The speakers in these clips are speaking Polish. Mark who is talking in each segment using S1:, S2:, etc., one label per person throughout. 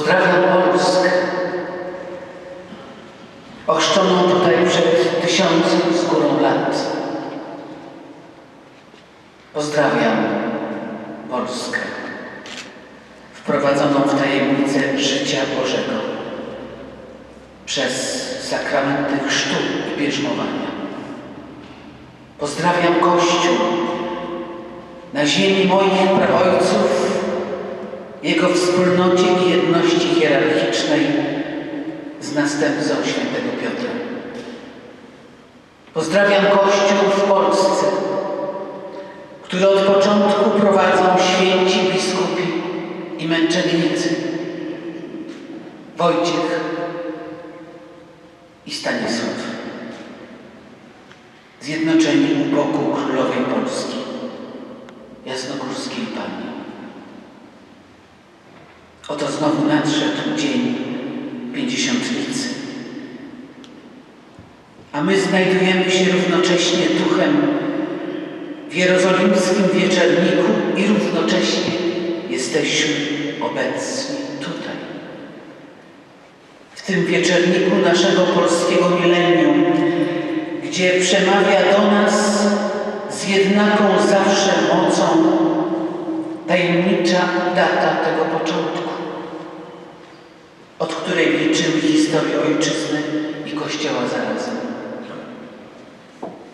S1: Pozdrawiam Polskę. Ochrzczoną tutaj przed tysiącem z górą lat. Pozdrawiam Polskę. Wprowadzoną w tajemnicę życia Bożego przez sakramenty chrztu i bierzmowania. Pozdrawiam Kościół na ziemi moich praojców jego wspólnocie i jedności hierarchicznej z następcą świętego Piotra. Pozdrawiam Kościół w Polsce, który od początku prowadzą święci biskupi i męczennicy. Wojciech i Stanisław, zjednoczeni u boku Królowej Polski, znowu nadszedł dzień pięćdziesiątnicy. A my znajdujemy się równocześnie duchem w jerozolimskim wieczerniku i równocześnie jesteśmy obecni tutaj. W tym wieczerniku naszego polskiego milenium, gdzie przemawia do nas z jednaką zawsze mocą tajemnicza data tego początku, od której liczymy historię ojczyzny i Kościoła zarazem.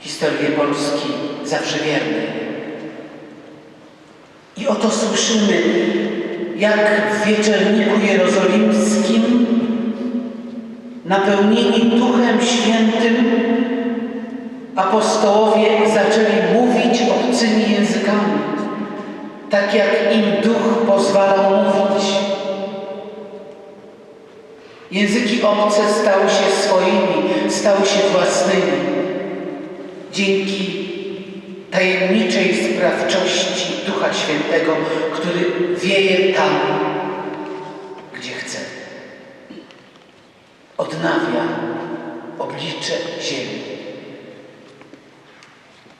S1: Historię Polski zawsze wiernej. I oto słyszymy, jak w wieczerniku jerozolimskim napełnieni Duchem Świętym apostołowie zaczęli mówić obcymi językami, tak jak im Duch pozwalał mówić. Języki obce stały się swoimi, stały się własnymi. Dzięki tajemniczej sprawczości Ducha Świętego, który wieje tam, gdzie chce. Odnawia oblicze ziemi.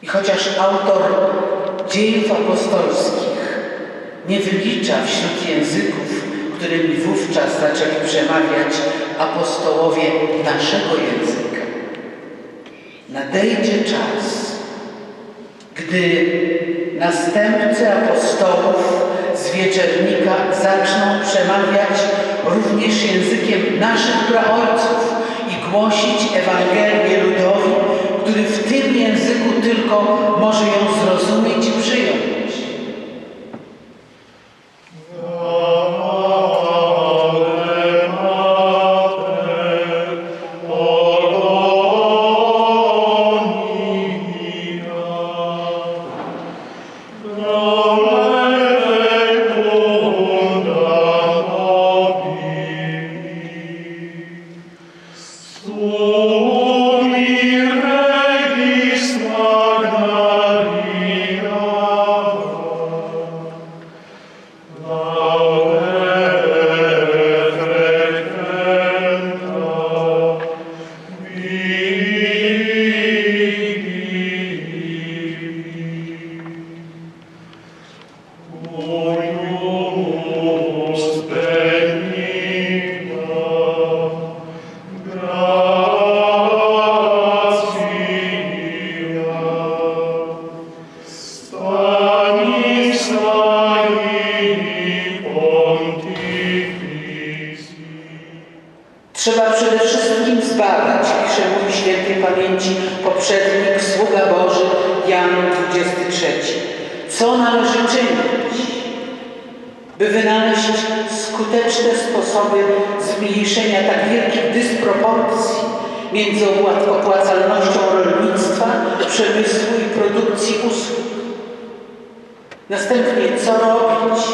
S1: I chociaż autor dziejów apostolskich nie wylicza wśród języków, którymi wówczas zaczęli przemawiać apostołowie naszego języka, nadejdzie czas, gdy następcy apostołów z wieczernika zaczną przemawiać również językiem naszych praojców i głosić Ewangelię ludowi, który w tym języku tylko może ją zrozumieć i przyjąć. Co należy czynić, by wynaleźć skuteczne sposoby zmniejszenia tak wielkich dysproporcji między opłacalnością rolnictwa, przemysłu i produkcji usług? Następnie co robić,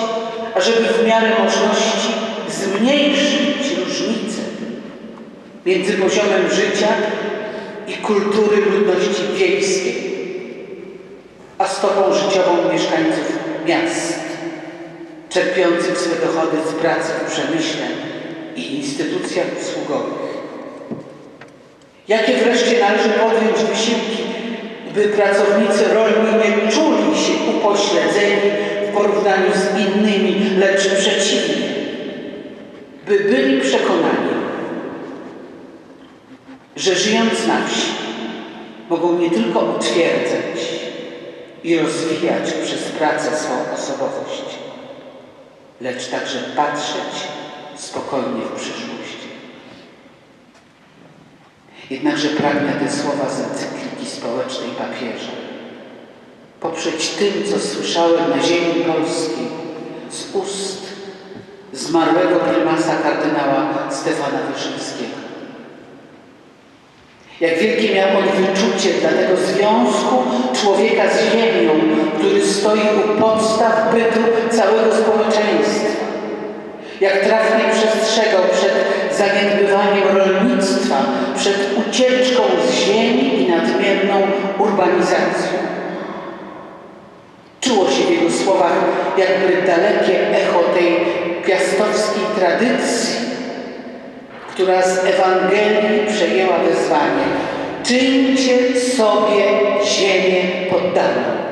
S1: ażeby w miarę możliwości zmniejszyć różnice między poziomem życia i kultury ludności wiejskiej, a stopą życiową mieszkańców miast, czerpiących swe dochody z pracy w przemyśle i instytucjach usługowych. Jakie wreszcie należy podjąć wysiłki, by pracownicy rolni nie czuli się upośledzeni w porównaniu z innymi, lecz przeciwnie, by byli przekonani, że żyjąc na wsi mogą nie tylko utwierdzać i rozwijać przez pracę swą osobowość, lecz także patrzeć spokojnie w przyszłość. Jednakże pragnę te słowa z encykliki społecznej papieża poprzeć tym, co słyszałem na ziemi polskiej z ust zmarłego prymasa kardynała Stefana Wyszyńskiego. Jak wielkie miał on wyczucie dla tego związku człowieka z ziemią, który stoi u podstaw bytu całego społeczeństwa. Jak trafnie przestrzegał przed zaniedbywaniem rolnictwa, przed ucieczką z ziemi i nadmierną urbanizacją. Czuło się w jego słowach jakby dalekie echo tej piastowskiej tradycji, która z Ewangelii przejęła wezwanie czyńcie sobie ziemię poddaną.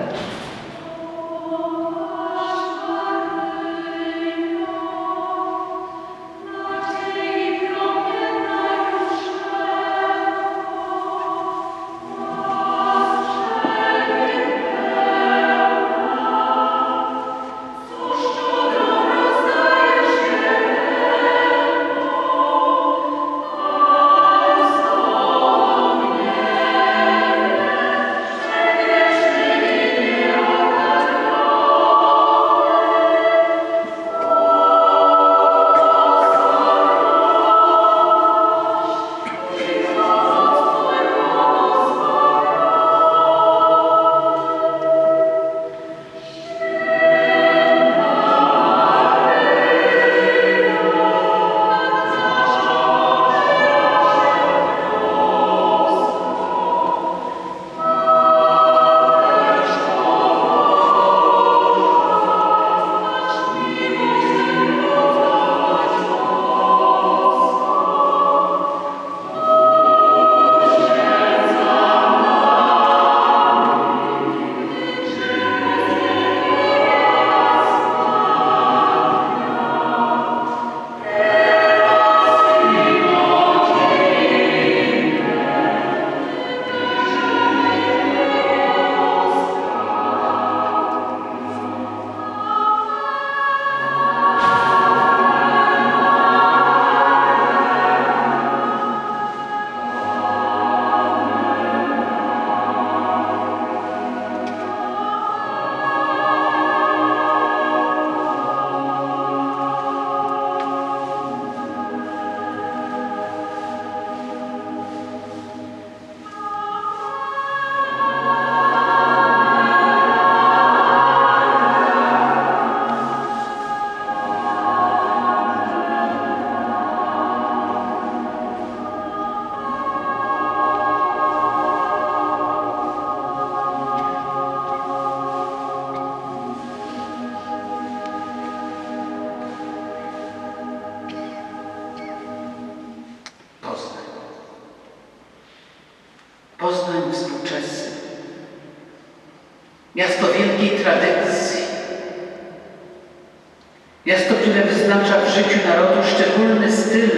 S1: Wyznacza w życiu narodu szczególny styl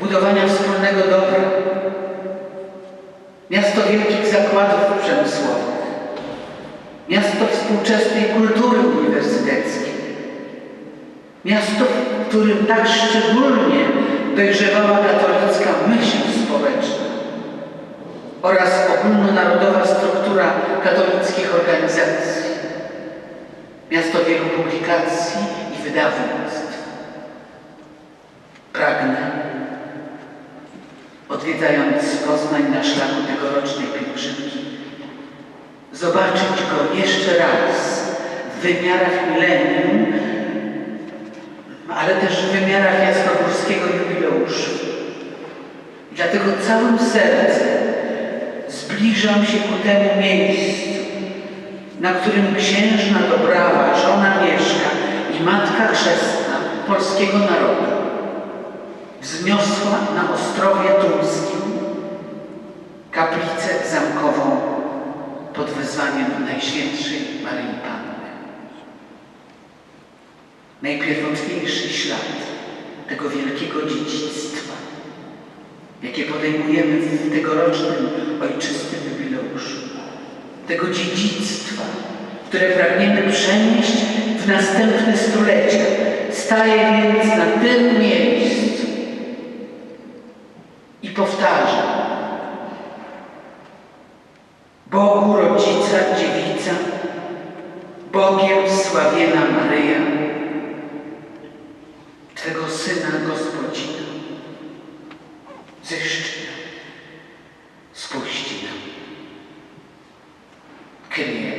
S1: budowania wspólnego dobra. Miasto wielkich zakładów przemysłowych. Miasto współczesnej kultury uniwersyteckiej. Miasto, w którym tak szczególnie dojrzewała katolicka myśl społeczna oraz ogólnonarodowa struktura katolickich organizacji. Miasto wielu publikacji wydawnictw. Pragnę, odwiedzając Poznań na szlaku tegorocznej pielgrzymki, zobaczyć go jeszcze raz w wymiarach milenium, ale też w wymiarach jasnogórskiego jubileuszu. Dlatego całym sercem zbliżam się ku temu miejscu, na którym księżna Dobrawa, żona Mieszka matka chrzestna polskiego narodu wzniosła na Ostrowie Tumskim kaplicę zamkową pod wezwaniem Najświętszej Maryi Panny. Najpierwotniejszy ślad tego wielkiego dziedzictwa jakie podejmujemy w tegorocznym ojczystym jubileuszu, tego dziedzictwa, które pragniemy przenieść w następne stulecia, staje więc na tym miejscu. I powtarza. Bogu Rodzica Dziewica, Bogiem sławiena Maryja, Twego Syna Gospodzina, zyszczy nam, spuści nam. Kyrie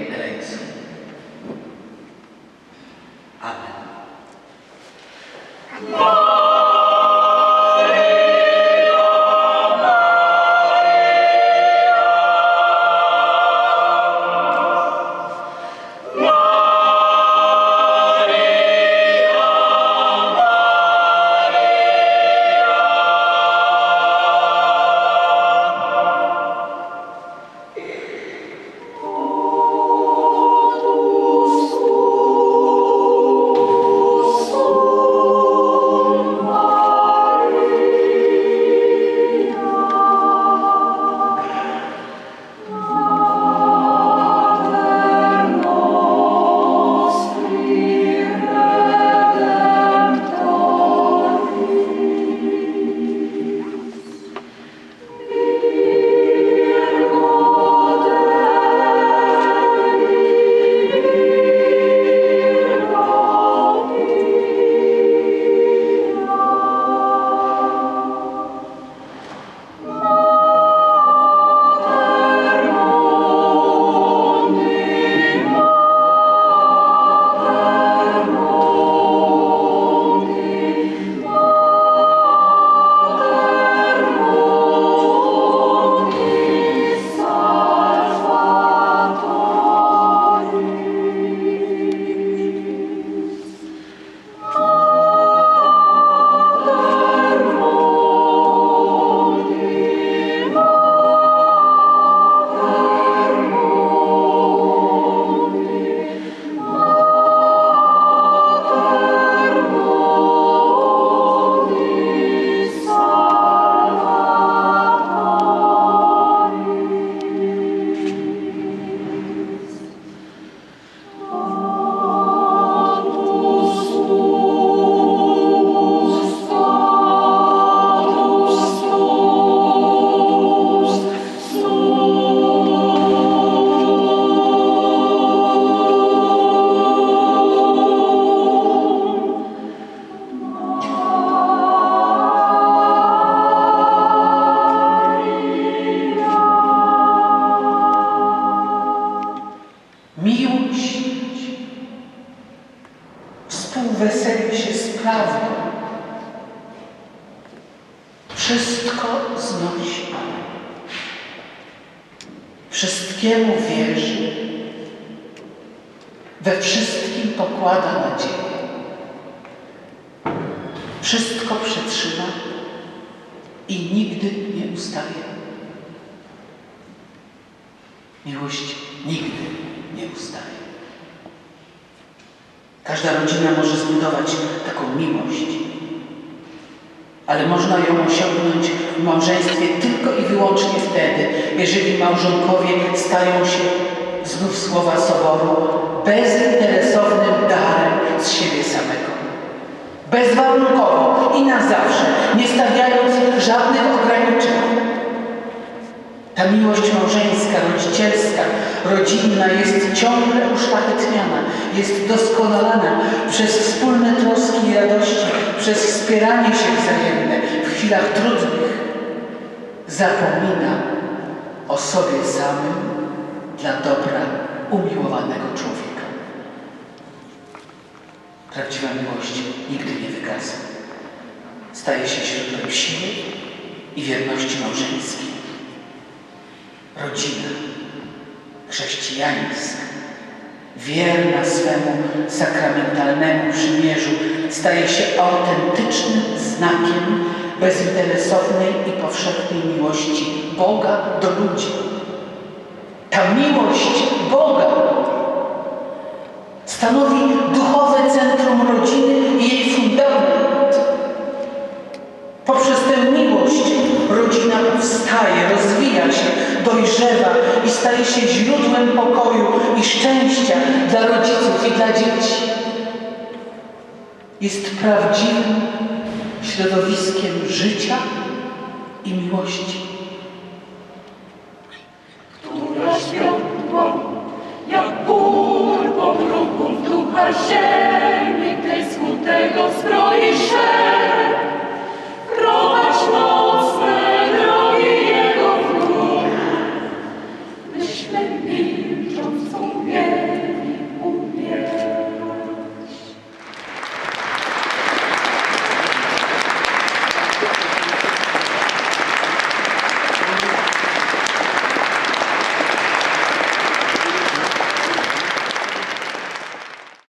S1: Miłość nigdy nie ustaje. Każda rodzina może zbudować taką miłość, ale można ją osiągnąć w małżeństwie tylko i wyłącznie wtedy, jeżeli małżonkowie stają się, znów słowa Soboru, bezinteresownym darem z siebie samego. Bezwarunkowo i na zawsze, nie stawiając żadnych ograniczeń. Ta miłość małżeńska, rodzicielska, rodzinna jest ciągle uszlachetniana, jest doskonalana przez wspólne troski i radości, przez wspieranie się wzajemne w chwilach trudnych. Zapomina o sobie samym dla dobra umiłowanego człowieka. Prawdziwa miłość nigdy nie wygasa. Staje się źródłem siły i wierności małżeńskiej rodzina chrześcijańska, wierna swemu sakramentalnemu przymierzu, staje się autentycznym znakiem bezinteresownej i powszechnej miłości Boga do ludzi. Ta miłość Boga stanowi duchowe centrum rodziny i jej fundament. Poprzez tę miłość rodzina powstaje, rozwija się, dojrzewa i staje się źródłem pokoju i szczęścia dla rodziców i dla dzieci. Jest prawdziwym środowiskiem życia i miłości.
S2: Która światło, jak ból po mruku, ducha ziemi, tej smutnego zbroi